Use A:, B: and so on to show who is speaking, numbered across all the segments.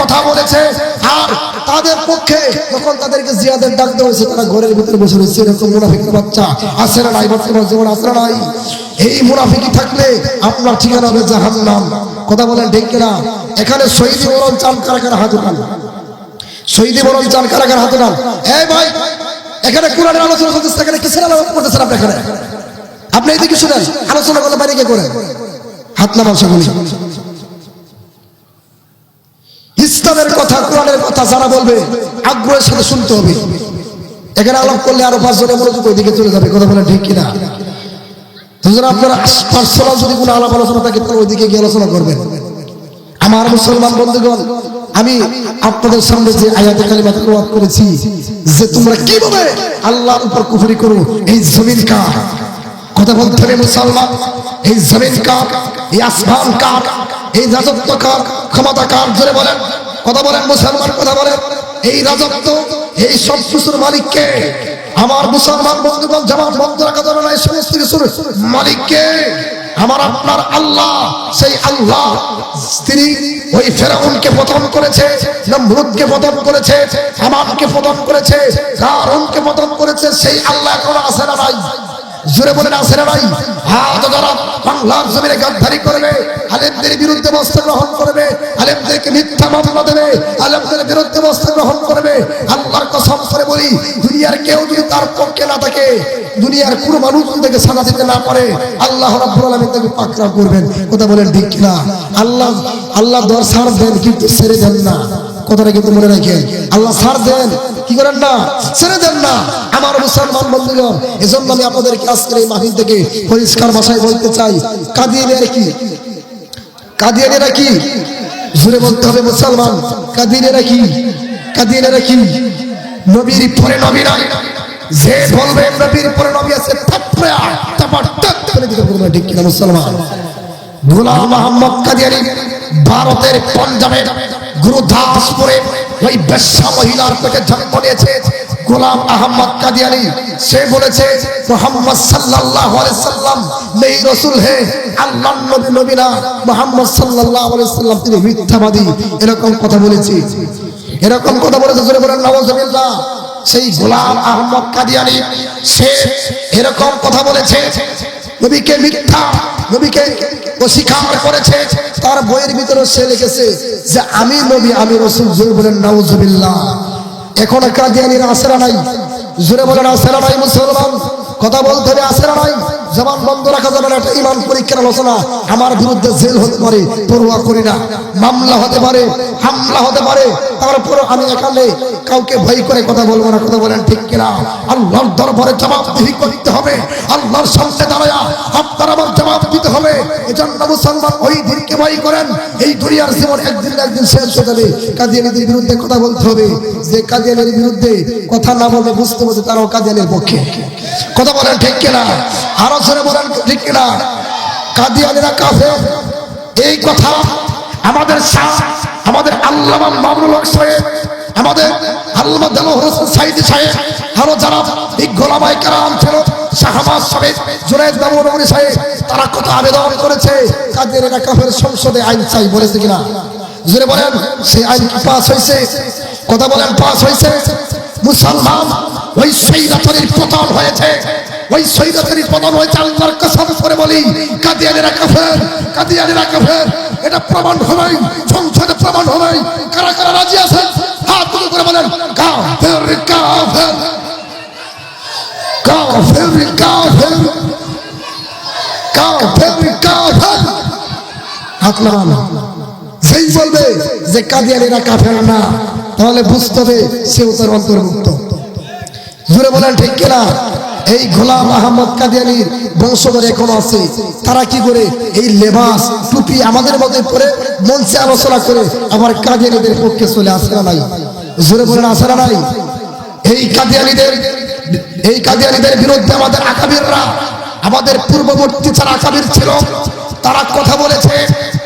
A: কথা বলেছে। আর তাদের পক্ষে যখন তাদেরকে জিয়াদের ডাক দেওয়া হয়েছে, তারা ঘরের ভিতরে বসে রয়েছে। এরকম মুনাফিকের বাচ্চা আসে না নাই? বর্তমান জীবন আসে না নাই? এই মুনাফিকি থাকলে আপনার ঠিকানা হবে জাহান্নাম। কথা বলেন ঠিক কিনা? এখানে শহীদ মরণ চান কারা কারা হাত উঠান শহীদি বরণ চান কারা কারা হাতে নাম এই ভাই, এখানে কোরআনের আলোচনা চলতেছে এখানে কিসের আলোচনা করতেছেন আপনি এখানে? আপনি এদিকে শুনেন, আলোচনা করলে বাইরে কে করে হাত নামান সকলে ইসলামের কথা কোরআনের কথা যারা বলবে, আগ্রহের সাথে শুনতে হবে। এখানে আলাপ করলে আরও পাঁচজনের মনোযোগ ওইদিকে চলে যাবে, কথা বলে ঠিক কিনা? দুজন আপনার পার্সোনাল যদি কোনো আলাপ আলোচনা থাকে, তাহলে ওইদিকে গিয়ে আলোচনা করবেন। আমার মুসলমান বন্ধুগণ, আমি আপনাদের সামনে যে আয়াতে কালিমা তেলাওয়াত করেছি, যে তোমরা কীভাবে আল্লাহর উপর কুফরি করো, এই জমিন কার? কথা বলতে হবে মুসলমান, এই জমিন কার? এই আসমান কার? এই রাজত্ব কার? ক্ষমতা কার? জোরে বলেন। কথা বলেন, মুসলমান কথা বলেন। এই রাজত্ব, এই সব কিছুর মালিককে আমার মুসলমান বন্ধুগণ জবান বন্ধ রাখা যাবে না, এই সমস্ত কিছুর মালিককে আমার আপনার আল্লাহ, সেই আল্লাহ, তিনি ওই ফেরাউনকে পতন করেছে, নমরুদকে পতন করেছে আমাকে পতন করেছে কারণকে পতন করেছে, সেই আল্লাহ এখন আসে না নাই? জোরে আসে না নাই? হাত যারা বাংলার জমিনে গাদ্দারি করবে, আলেমদের বিরুদ্ধে বস্ত্র গ্রহণ করবে, আলেমদেরকে মিথ্যা মামলা দেবে, আলেমদের বিরুদ্ধে বস্ত্র গ্রহণ করবে। আল্লাহর কসম করে বলি, দুনিয়ার কেউ যদি তার পক্ষে না থাকে, দুনিয়ার কোনো মানুষ তাকে সাজা দিতে না পারে, আল্লাহ রাব্বুল আলামিন তাকে পাকড়া করবেন। কথা বলেন ঠিক না আল্লাহ আল্লাহ দর দেন, কিন্তু ছেড়ে দেন না। কথাটা কিন্তু মনে রাখেন। আল্লাহ সার দেন, কি করেন না? ছেড়ে দেন না। আমার মুসলমান বন্ধুগণ, এজন্য আমি আপনাদেরকে আজকের এই মাহিল থেকে পরিষ্কার ভাষায় বলতে চাই, কাদিয়ানের কি? কাদিয়ানেরা কি? জুড়ে বলতে হবে মুসলমান, কাদিয়ানেরা কি? কাদিয়ানেরা কি? নবীর পরে নবী নাই। যে বলবে নবীর পরে নবী আছে থাপড়া তারপর টাক করে দিতে বলবে ঠিক কিনা মুসলমান? গোলাম মোহাম্মদ কাদিয়ানি ভারতের পঞ্জাবের গুরুদাসপুরে ওই বেশ্যা মহিলার পেটে জন্ম নিয়েছে। গোলাম আহমদ কাদিয়ানি সে বলেছে, মোহাম্মদ আলাইহি সাল্লাম নেই রাসূল হে, আল্লাহর নবী মোহাম্মদ আলাইহি সাল্লাম তিনি মিথ্যাবাদী। এরকম কথা বলেছে। এরকম কথা বলেছে, জোরে বলেন নওয়াজুবিল্লাহ সেই গোলাম আহম্মদ কাদিয়ানি সে এরকম কথা বলেছে, নবীকে মিথ্যা, নবীকে অস্বীকার করেছে। তার বইয়ের ভিতরে সে লিখেছে যে, আমি নবী, আমি রসুল। জোর বলেন নাউজুবিল্লাহ এখন কাদিয়ানির আসেরা নাই? জোরে বলেন আসেরা নাই মুসলমান? কথা বলতে হবে আসেরা নাই? জবান বন্ধ রাখা যাবে না ইমান পরীক্ষার আলোচনা। আমার বিরুদ্ধে জেল হতে পারে পড়ুয়া করি না। মামলা হতে পারে, হামলা হতে পারে। তারপর আমি এখানে কাউকে ভয় করে কথা বলব না, কথা বলেন ঠিক কিনা? আল্লাহর দরবারে জবাবদিহি করতে হবে, আল্লাহর সামনে দাঁড়ায় আপনার আমার জবাব দিতে হবে। এজন্য মুসলমান ওই দিনকে ভয় করেন, এই দুনিয়ার জীবন একদিন একদিন শেষ হয়ে যাবে। কাদিয়ানিদের বিরুদ্ধে কথা বলতে হবে। যে কাদিয়ানের বিরুদ্ধে কথা না বলবে বুঝতে বুঝতে তারাও কাদিয়ানের পক্ষে। কথা বলেন ঠিক কিনা? আরও জোরে বলেন ঠিক কিনা? কাদিয়ানিরা কাফে এই কথা আমাদের শাহ, আমাদের আল্লামা মামুনুল হক সাহেব, আমাদের আল্লামা দেলোহর হোসেন সাইদি সাহেব, আরও যারা এই গোলামাই কারাম ছিল শাহবাজ সাহেব, জুনাইদ বাবুরমণি সাহেব, তারা কত আবেদন করেছে এরা কাফের সংসদে আইন চাই বলেছে কিনা? জুড়ে বলেন, সেই আইন কি পাস হয়েছে? কথা বলেন, পাস হয়েছে? মুসলমান, ওই সৈরাতরির পতন হয়েছে। ওই সৈরাতরির পতন হয়েছে আল্লাহর কসম করে বলি, কাদিয়ানেরা কাফের কাদিয়ানেরা কাফের, এটা প্রমাণ হবে সেই বলবে যে কাফের না, তাহলে বুঝতে হবে সেও তার অন্তর্ভুক্ত। জুড়ে বলেন ঠিক কিনা? এই গোলাম আহমদ বংশধর আছে। তারা কি করে এই লেবাস, টুপি আমাদের মধ্যে পরে মঞ্চে আলোচনা করে আবার কাদিয়ানিদের পক্ষে চলে আসে না নাই? জুড়ে বলেন, আসে না নাই? এই কাদিয়ানিদের এই কাদিয়ানিদের বিরুদ্ধে আমাদের আকাবিররা, আমাদের পূর্ববর্তী যারা আকাবির ছিল, তারা কথা বলেছে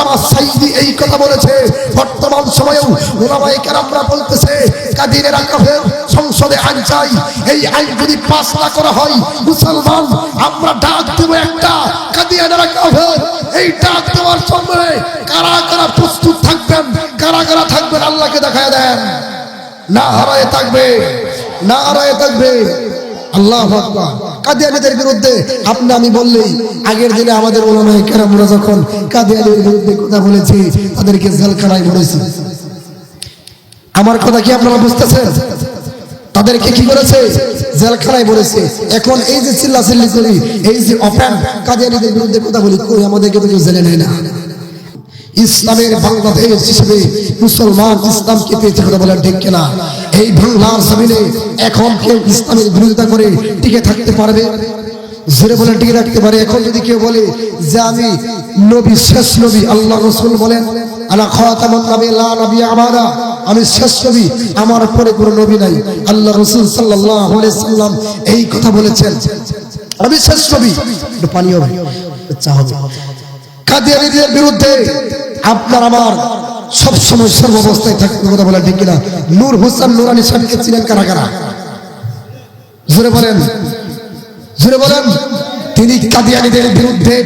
A: আল্লামা কথা বলেছে। বর্তমান সময়েও ওলামাই কেরামরা বলতেছে, কাদিরেরা কাফের সংসদে আইন চাই। এই আইন যদি পাস না করা হয়, মুসলমান, আমরা ডাক দেব একটা, কাদিয়ানেরা কাফের এই ডাক দেওয়ার সময় কারা কারা প্রস্তুত থাকবেন, কারা কারা থাকবেন, আল্লাহকে দেখায় দেন। না হারায় থাকবে, না হারায় থাকবে। আল্লাহ আকবার। কাদিয়ানিদের বিরুদ্ধে, আপনি আমি বললেই, আগের দিনে আমাদের ওলামায়ে কেরামরা যখন কাদিয়ানিদের বিরুদ্ধে কথা বলেছি, তাদেরকে জেলখানায় ভরেছি। আমার কথা কি আপনারা বুঝতেছেন? তাদেরকে কি করেছে? জেলখানায় বলেছে এখন এই যে চিল্লা চিল্লি করি, এই যে অপেন কাদিয়ানিদের বিরুদ্ধে কথা বলি, কই আমাদেরকে তো কেউ জেলে নেয় না? ইসলামের বাংলাদেশ হিসেবে মুসলমান ইসলামকে পেয়েছে কথা বলেন ঠিক কিনা? এই বাংলার জমিনে এখন কেউ ইসলামের বিরোধিতা করে টিকে থাকতে পারবে? জোরে বলে টিকে রাখতে পারে। এখন যদি কেউ বলে যে আমি নবী, শেষ নবী, আল্লাহ রসুল বলেন আমি শেষ নবী, আমার পরে কোনো নবী নাই। আল্লাহ রসুল সাল্লাম এই কথা বলেছেন। আমি শেষ নবী। একটু পানি হবে। কাদিয়ানিদের বিরুদ্ধে আপনার আমার সব সময় সর্বাবস্থায় থাকতে কথা বলে ঠিক কিনা? নূর হোসেন নুরানি সাহেবকে ছিলেন কারা কারা? জোরে বলেন। জোরে বলেন। তিনি কাদিয়ানিদের বিরুদ্ধে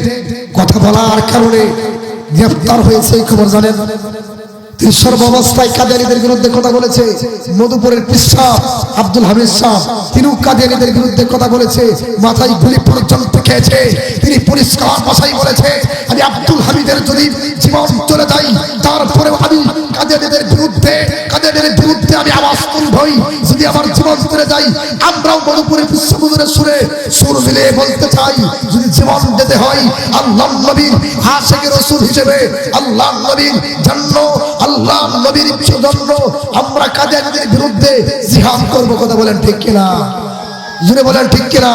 A: কথা বলার কারণে গ্রেফতার হয়েছে এই খবর জানেন? মধুপুরের আব্দুল হামিদ শাহ, তিনিও কথা বলেছে। মাথায় গুলি পর্যন্ত খেয়েছে। তিনি পরিষ্কার ভাষায় বলেছে। আমি আব্দুল হামিদের যদি চলে যাই তারপরেও আমি কাদিয়ানিদের বিরুদ্ধে কাদিয়ানিদের বিরুদ্ধে আমি আওয়াজ যদি আমার জীবন চলে যাই আমরাও সুরে সুর বলতে চাই, যদি জীবন যেতে হয়, আল্লাহ নবীর আশেখ রসুল হিসেবে, আল্লাহ নবীর জন্য আল্লাহ নবীর জন্য আমরা বিরুদ্ধে জিহাদ করব কথা বলেন ঠিক কিনা? জুড়ে বলেন ঠিক কিনা?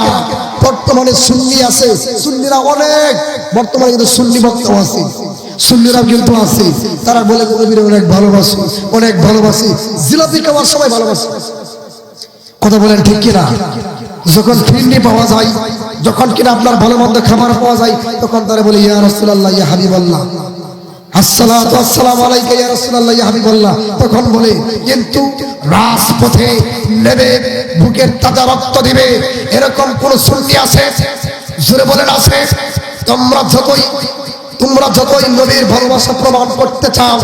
A: বর্তমানে সুন্নি আছে, সুন্নিরা অনেক, বর্তমানে কিন্তু সুন্নি বক্তাও আছে। সুন্নিরা কিন্তু আছে। তারা বলে, নবীর অনেক ভালোবাসি অনেক ভালোবাসি। জিলাপি খাওয়ার সবাই ভালোবাসে। কথা বলেন ঠিক কিনা? যখন ফিরনি পাওয়া যায়, যখন কিনা আপনার ভালো মন্দ খাবার পাওয়া যায়, তখন তারা বলে ইয়া রাসূলুল্লাহ, ইয়া হাবিবাল্লাহ। তখন বলে, কিন্তু রাজপথে নেবে, বুকের তাজা রক্ত দিবে। এরকম কোন সুন্নি আছে? জোরে বলেন, আছে। তোমরা যতই তোমরা যতই নবীর ভালোবাসা প্রমাণ করতে চাও,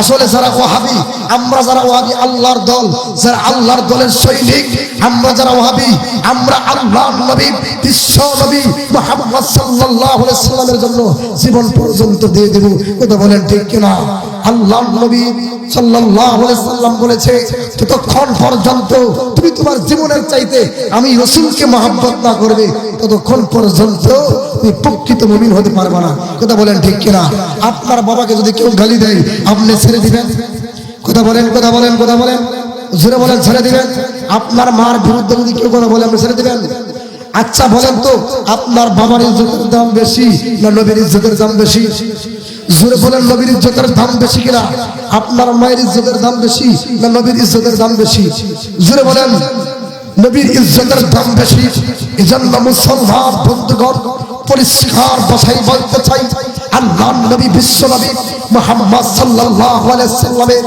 A: আসলে যারা ওহাবি, আমরা যারা ওহাবি আল্লাহর দল, যারা আল্লাহর দলের সৈনিক, আমরা যারা ওহাবি, আমরা আল্লাহর নবী বিশ্ব নবী মুহাম্মদ সাল্লাল্লাহু আলাইহি সাল্লামের জন্য জীবন পর্যন্ত দিয়ে দেব। কথা বলেন ঠিক কিনা? আল্লাহর নবী সাল্লাল্লাহু আলাইহি সাল্লাম বলেছে, ততক্ষণ পর্যন্ত তুমি তোমার জীবনের চাইতে আমি রসুলকে মহাব্বত না করবে, ততক্ষণ পর্যন্ত তুমি প্রকৃত মুমিন হতে পারবে না। কথা বলেন ঠিক কিনা? আপনার বাবাকে যদি কেউ গালি দেয়, আপনি ছেড়ে দিবেন? কথা বলেন কথা বলেন কথা বলেন। জোরে বলেন, ছেড়ে দিবেন? আপনার মার বিরুদ্ধে যদি কেউ কথা বলে, আপনি ছেড়ে দিবেন? আচ্ছা বলেন তো, আপনার বাবার ইজ্জতের দাম বেশি না নবীর ইজ্জতের দাম বেশি? জোরে বলেন, নবীর ইজ্জতের দাম বেশি কিনা? আপনার মায়ের ইজ্জতের দাম বেশি না নবীর ইজ্জতের দাম বেশি? জোরে বলেন, নবীর ইজ্জতের দাম বেশি। এজন্য মুসলমান, বন্ধুগণ, পরিষ্কার বসাই বলতে চাই আল্লাহ নবী বিশ্ব নবী মোহাম্মদ সাল্লামের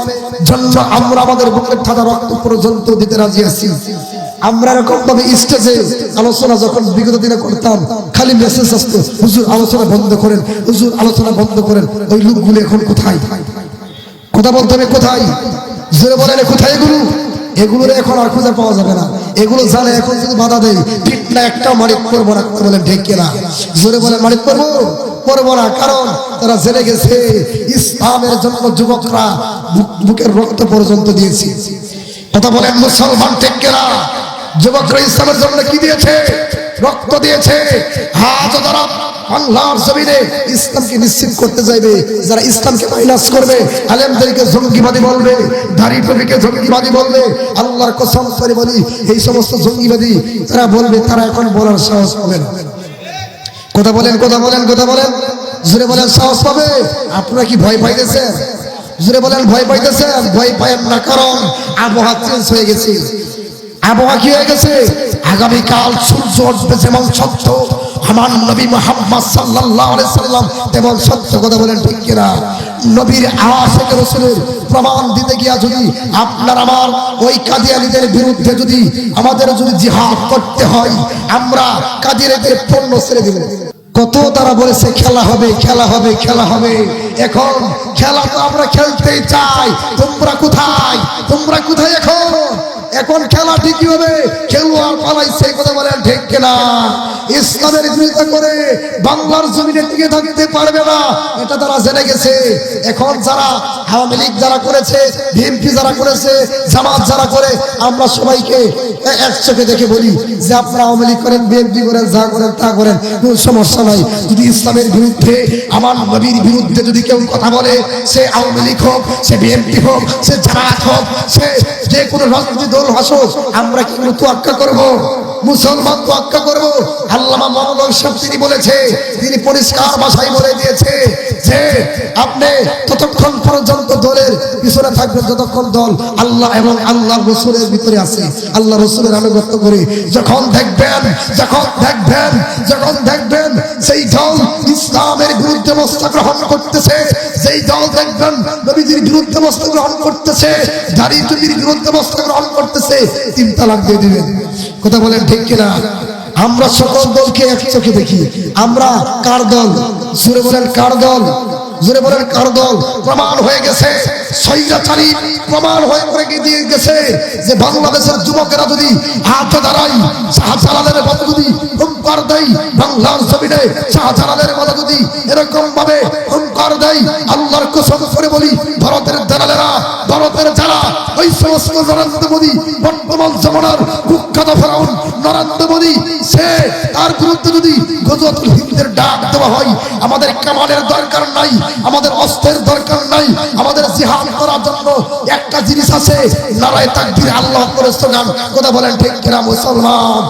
A: জন্য আমরা আমাদের বুকের ঠাডা রক্ত পর্যন্ত দিতে রাজি আছি। আমরা এরকম ভাবে স্টেজে আলোচনা যখন বিগত দিনে করতাম, খালি মেসেজ আসতো, হুজুর, আলোচনা বন্ধ করেন, হুজুর, আলোচনা বন্ধ করেন, ওই লোকগুলো এখন কোথায়? কথা বলতে হবে কোথায়? জোরে বলেন কোথায় এগুলো? এগুলোর এখন আর খুঁজে পাওয়া যাবে না। এগুলো জানে এখন যদি বাধা দেয় ঠিক না একটা মালিক করব না বলেন, ঠিক কিনা? জোরে বলে মালিক করব? করব না, কারণ তারা জেনে গেছে, ইসলামের জন্য যুবকরা বুক- বুকের রক্ত পর্যন্ত দিয়েছে। কথা বলেন, মুসলমান ঠিক কিনা? যুবকরা ইসলামের জন্য কি দিয়েছে? রক্ত দিয়েছে। হাত বাংলার জমিনে ইসলামকে নিশ্চিত করতে যারা ইসলামকে মাইনাস করবে, আলেমদেরকে জঙ্গিবাদী বলবে, দাড়ি জঙ্গিবাদী বলবে, আল্লাহর কসম করে বলি, এই সমস্ত জঙ্গিবাদী তারা বলবে, তারা এখন বলার সাহস পাবে না। কথা বলেন কথা বলেন কথা বলেন। জোরে বলেন, সাহস পাবে? আপনারা কি ভয় পাইতেছেন? জোরে বলেন, ভয় পাইতেছেন? ভয় পায়েন না, কারণ আবহাওয়া চেঞ্জ হয়ে গেছে। আবহাওয়া কি হয়ে গেছে? আগামীকাল সূর্য উঠবে যেমন সত্য। আমার নবী মোহাম্মদ সাল্লাল্লাহু আলাইহি সাল্লাম তেমন সত্য কথা বলেন ঠিক কিনা? নবীর আশিক রাসূলের প্রমাণ দিতে গিয়া যদি আপনার আমার ওই কাদিয়ানীদের বিরুদ্ধে যদি আমাদের যদি জিহাদ করতে হয়, আমরা কাদিয়ানীদের পণ্য ছেড়ে দেব। কত তারা বলেছে, খেলা হবে খেলা হবে খেলা হবে। এখন খেলা তো আমরা খেলতেই চাই। তোমরা কোথায়? তোমরা কোথায় এখন? এখন খেলা ঠিকই হবে। খেলোয়াড় পালাইছে কথা বলেন ঠিক কিনা? ইসলামের বিরোধিতা করে বাংলার জমিনে টিকে থাকতে পারবে না, এটা তারা জেনে গেছে। এখন যারা আওয়ামী লীগ যারা করেছে, বিএনপি যারা করেছে, জামাত যারা করে, আমরা সবাইকে এক চোখে দেখে বলি যে আপনারা আওয়ামী লীগ করেন, বিএনপি করেন, যা করেন, তা করেন, কোনো সমস্যা নাই। যদি ইসলামের বিরুদ্ধে, আমার নবীর বিরুদ্ধে যদি কেউ কথা বলে, সে আওয়ামী লীগ হোক, সে বিএনপি হোক, সে জামাত হোক, সে যে কোনো রাজনৈতিক দল হাসুক আমরা কি মতো তোয়াক্কা করব? মুসলমান তোয়াক্কা করব। আল্লামা মোহাম্মদ সাহেব তিনি বলেছে, তিনি পরিষ্কার ভাষায় বলে দিয়েছে যে, আপনি ততক্ষণ পর্যন্ত দলের পিছনে থাকবেন, যতক্ষণ দল আল্লাহ এবং আল্লাহ রসুলের ভিতরে আছে। আল্লাহ রসুলের আনুগত্য করে যখন দেখবেন যখন দেখবেন যখন দেখবেন সেই দল ইসলামের বিরুদ্ধে মস্তা গ্রহণ করতেছে সেই দল দেখবেন নবীজির বিরুদ্ধে মস্তা গ্রহণ করতেছে, দাড়ি বিরুদ্ধে মস্তা গ্রহণ করতেছে তিন তালাক দিয়ে দিবেন। কথা বলেন ঠিক কিনা? আমরা সকল দলকে এক চোখে দেখি। আমরা কার দল? সুরে বলেন কার দল? জোরে বলেন কার দল? প্রমাণ হয়ে গেছে। সৈরাচারী প্রমাণ হয়ে দিয়ে গেছে যে বাংলাদেশের যুবকেরা যদি দাঁড়াই শাহজালালের মতো যদি হুঙ্কার দেয়, বাংলার জমিনে শাহজালালের মতো যদি এরকম ভাবে হুঙ্কার দেয়, আল্লাহর করে বলি, ভারতের দালালেরা, ভারতের যারা, ওই সমস্ত নরেন্দ্র মোদী, বর্তমান জমানার কুখ্যাত ফেরাউন নরেন্দ্র মোদী, সে তার বিরুদ্ধে যদি গজওয়াতুল হিন্দের ডাক দেওয়া হয়, আমাদের কামানের দরকার নাই, আমাদের অস্ত্রের দরকার নাই, আমাদের জিহাদ করার জন্য একটা জিনিস আছে, নারায় তাকবীর আল্লাহ করে স্লোগান কথা বলেন ঠিক কিনা মুসলমান?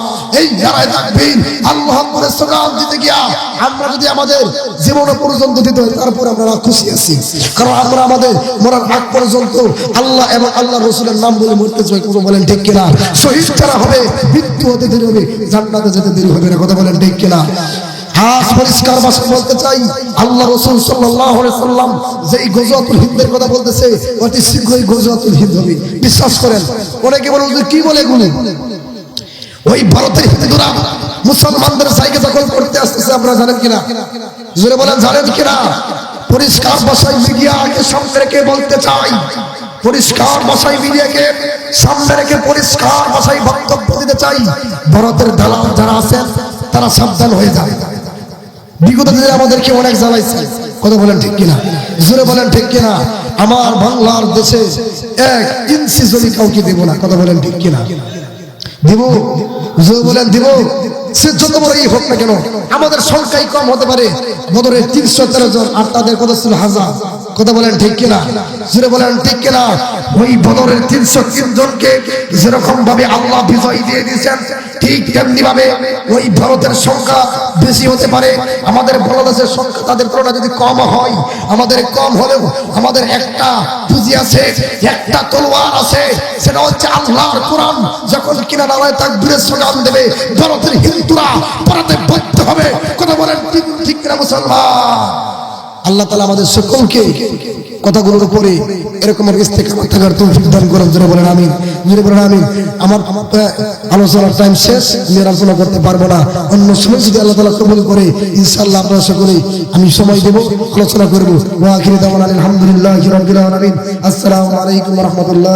A: এই নারায় তাকবীর আল্লাহ করে স্লোগান দিতে গিয়া আমরা যদি আমাদের জীবন পর্যন্ত দিতে হয়, তারপর আমরা খুশি আছি। কারণ আমরা আমাদের মরার আগ পর্যন্ত আল্লাহ এবং আল্লাহ রসুলের নাম বলে মরতে চাই, কথা বলেন ঠিক কিনা? শহীদ যারা হবে, মৃত্যু হতে দেরি হবে, জান্নাতে যেতে দেরি হবে না, কথা বলেন ঠিক কিনা? আজ পরিষ্কার ভাষায় বলতে চাই, আল্লাহ রসুল সাল্লাম যে এই হিন্দের কথা বলতেছে, অতি শীঘ্রই হিন্দ হবে। বিশ্বাস করেন, অনেকে বলে কি বলে এগুলো? ওই ভারতের হিন্দুরা মুসলমানদের জায়গা দখল করতে আসতেছে, আপনারা জানেন কিনা? জোরে বলেন, জানেন কিনা? পরিষ্কার ভাষায় মিডিয়াকে সামনে রেখে বলতে চাই, পরিষ্কার ভাষায় মিডিয়াকে সামনে রেখে পরিষ্কার ভাষায় বক্তব্য দিতে চাই, ভারতের দালাল যারা আছেন, তারা সাবধান হয়ে যাবে বিগত দিনে আমাদেরকে অনেক জ্বালাইছে। কথা বলেন ঠিক কিনা? জোরে বলেন ঠিক কিনা? আমার বাংলার দেশে এক ইঞ্চি জমি কাউকে দেব না। কথা বলেন ঠিক কিনা? দিব? জোরে বলেন দিব? সে যত বড়ই হোক না কেন, আমাদের সংখ্যাই কম হতে পারে। বদরের তিনশো তেরো জন, আর তাদের কত ছিল হাজার। কথা বলেন ঠিক কিনা? জোরে বলেন ঠিক কিনা? ওই বদরের তিনশো তিন জনকে যেরকম ভাবে আল্লাহ বিজয় দিয়ে দিয়েছেন, ঠিক তেমনি ভাবে ওই ভারতের সংখ্যা বেশি হতে পারে। আমাদের বাংলাদেশের সংখ্যা তাদের তুলনায় যদি কম হয়, আমাদের কম হলেও আমাদের একটা পুঁজি আছে, একটা তলোয়ার আছে, সেটা হচ্ছে আল্লাহর কোরআন। যখন কিনা নালায় তাকবীরের স্লোগান দেবে, ভারতের হিন্দুরা পড়াতে বাধ্য হবে। কথা বলেন ঠিক কিনা মুসলমান? আল্লাহ তালা আমাদের সকলকে কথাগুলোর উপরে এরকম ইস্তেকামত থাকার তৌফিক দান করেন। জোরে বলেন আমিন। জোরে বলেন আমিন। আমার আলোচনার টাইম শেষ। আমি আলোচনা করতে পারব না। অন্য সময় যদি আল্লাহ তালা কবুল করে, ইনশাআল্লাহ আপনারা সকলে আমি সময় দেব, আলোচনা করব। ওয়া আখিরি দাওয়ানা আলহামদুলিল্লাহি আসসালামু আলাইকুম ওয়া